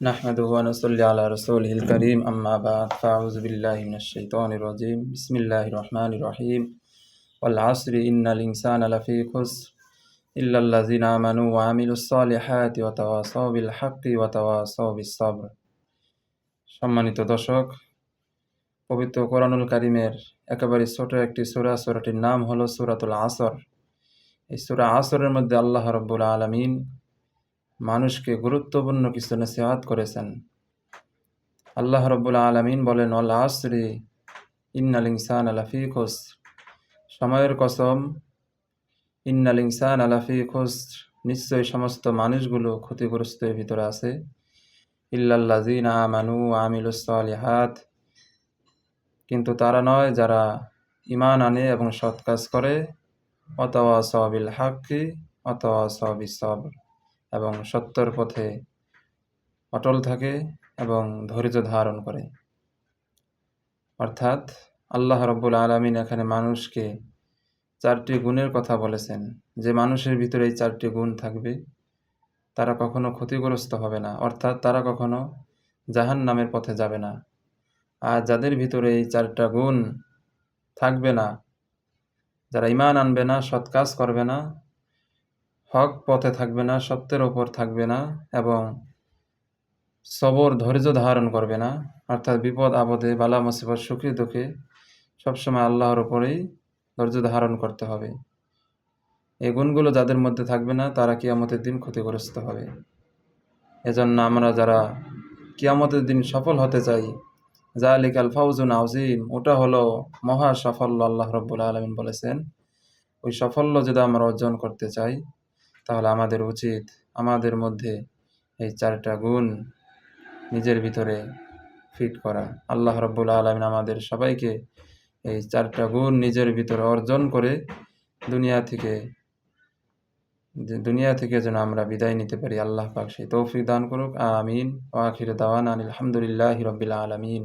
نحمده ونصلي على رسوله الكريم أما بعد فأعوذ بالله من الشيطان الرجيم بسم الله الرحمن الرحيم والعصر إن الإنسان لفي خسر إلا الذين آمنوا وعملوا الصالحات وتواصوا بالحق وتواصوا بالصبر সম্মানিত দর্শক পবিত্র কোরআনুল কারিমের একেবারে ছোট একটি সূরা সূরাটির নাম হলো সূরাতুল আসর এই সূরা আসরের মধ্যে আল্লাহ রব্বুল আলামিন মানুষকে গুরুত্বপূর্ণ কিছু নসিহাত করেছেন। আল্লাহ রব্বুল আলমিন বলেন অল আসরি ইন্নাল ইনসান আলাফি খুস সময়ের কসম, ইন্নাল ইনসান আলাফি খুস নিশ্চয়ই সমস্ত মানুষগুলো ক্ষতিগ্রস্তের ভিতরে আছে। ইল্লাল্লাজিন আমানু আমিলুসলিহাত কিন্তু তারা নয় যারা ইমান আনে এবং সৎ কাজ করে। অতওয়া সবিল হাক্কি অতওয়া সবি সবর। এবং সত্যর পথে অটল থাকে এবং ধৈর্য ধারণ করে। অর্থাৎ আল্লাহ রব্বুল আলমিন এখানে মানুষকে চারটি গুণের কথা বলেছেন। যে মানুষের ভিতরে এই চারটি গুণ থাকবে, তারা কখনো ক্ষতিগ্রস্ত হবে না। অর্থাৎ তারা কখনো জাহান নামের পথে যাবে না। আর যাদের ভিতরে এই চারটা গুণ থাকবে না, যারা ইমান আনবে না, সৎ কাজ করবে না হক পথে থাকবে না, সত্যের ওপর থাকবে না এবং সবর ধৈর্য ধারণ করবে না। অর্থাৎ বিপদ, আপদে, বালা, মুসিবত, সুখে, দুঃখে সবসময় আল্লাহর ওপরেই ধৈর্য ধারণ করতে হবে। এই গুণগুলো যাদের মধ্যে থাকবে না, তারা কিয়ামতের দিন ক্ষতিগ্রস্ত হবে। এজন্য আমরা যারা কিয়ামতের দিন সফল হতে চাই যা আল ফাউজুন আউজিম ওটা হলো মহা সাফল্য আল্লাহ রব্বুল আলমিন বলেছেন। ওই সাফল্য যদি আমরা অর্জন করতে চাই তাহলে আমাদের উচিত আমাদের মধ্যে এই চারটা গুণ নিজের ভিতরে ফিট করা। আল্লাহ রব্বুল আলমিন আমাদের সবাইকে এই চারটা গুণ নিজের ভিতরে অর্জন করে দুনিয়া থেকে দুনিয়া থেকে যেন আমরা বিদায় নিতে পারি। আল্লাহ পাক সেই তৌফিক দান করুক। আমিন। ও আখির দাওয়ান আলহামদুলিল্লাহ রবিল আলমিন।